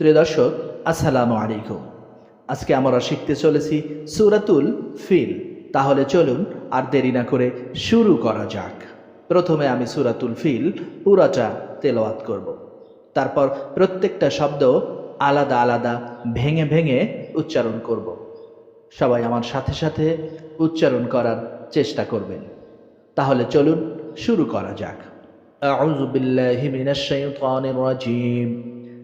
প্রিয় দর্শক আসসালামু আলাইকুম আজকে আমরা শিখতে চলেছি সুরাতুল ফিল তাহলে চলুন আর দেরি না করে শুরু করা যাক প্রথমে আমি সুরাতুল ফিল পুরাটা তেলাওয়াত করব। তারপর প্রত্যেকটা শব্দ আলাদা আলাদা ভেঙে ভেঙে উচ্চারণ করব। সবাই আমার সাথে সাথে উচ্চারণ করার চেষ্টা করবেন তাহলে চলুন শুরু করা যাক أعوذ بالله من الشيطان الرجيم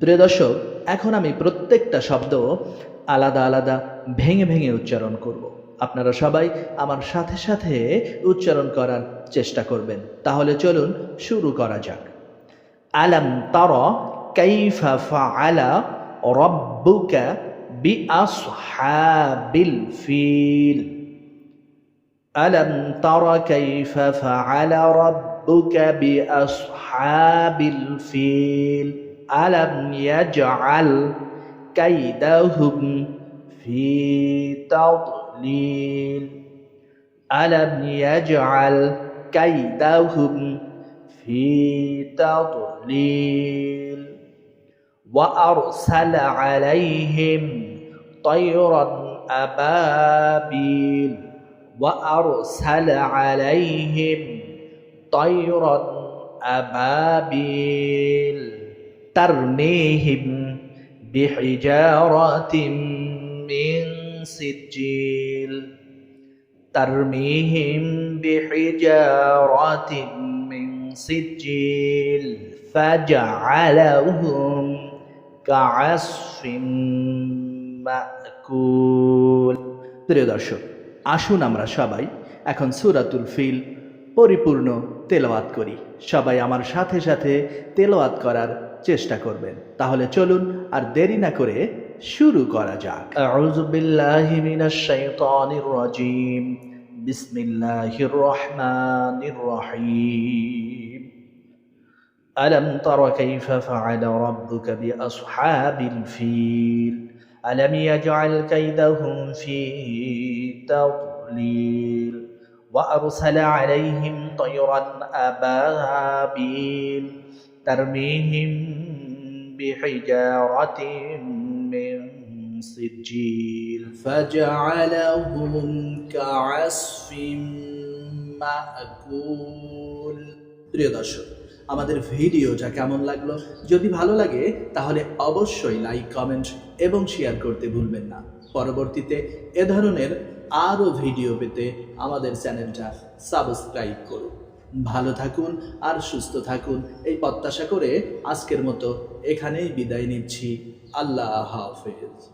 প্রিয় দর্শক, এখন আমি প্রত্যেকটা শব্দ আলাদা আলাদা ভেঙে ভেঙে উচ্চারণ করব। আপনারা সবাই আমার সাথে সাথে উচ্চারণ করার চেষ্টা করবেন। তাহলে চলুন শুরু করা যাক। আলাম তর কাইফা ফাআলা রব্বুকা বিআসহাবিল ফিল। আলাম তর কাইফা ফাআলা রব্বুকা বিআসহাবিল ফিল। ألم يجعل كيدهم في تضليل؟ ألم يجعل كيدهم في تضليل؟ وأرسل عليهم طيرا أبابيل. وأرسل عليهم طيرا أبابيل. তারমিহিম বিহিজারাতিম মিন সিজিল তারমিহিম বিহিজারাতিম মিন সিজিল ফাজআলাহুম কাআসফিম মাকুল প্রিয় দর্শক, আসুন আমরা সবাই এখন সুরাতুল ফিল পরিপূর্ণ তেলওয়াত করি। সবাই আমার সাথে সাথে তেলওয়াত করার চেষ্টা করবেন। তাহলে চলুন আর দেরি না করে শুরু করা যাক। আউযু বিল্লাহি মিনাশ শাইতানির রাজিম। বিসমিল্লাহির রহমানির রহিম। আলম তর কাইফা ফাআল ফিল। ফি وأرسل عليهم طيرا أبابيل ترميهم بحجارة من سجيل فجعلهم كعصف مأكول প্রিয় দর্শক আমাদের ভিডিওটা কেমন লাগলো যদি ভালো লাগে তাহলে অবশ্যই লাইক কমেন্ট এবং শেয়ার করতে ভুলবেন না পরবর্তীতে এ ধরনের আরও ভিডিও পেতে আমাদের চ্যানেলটা সাবস্ক্রাইব করুন। ভালো থাকুন আর সুস্থ থাকুন। এই প্রত্যাশা করে আজকের মতো এখানেই বিদায় নিচ্ছি। আল্লাহ হাফেজ।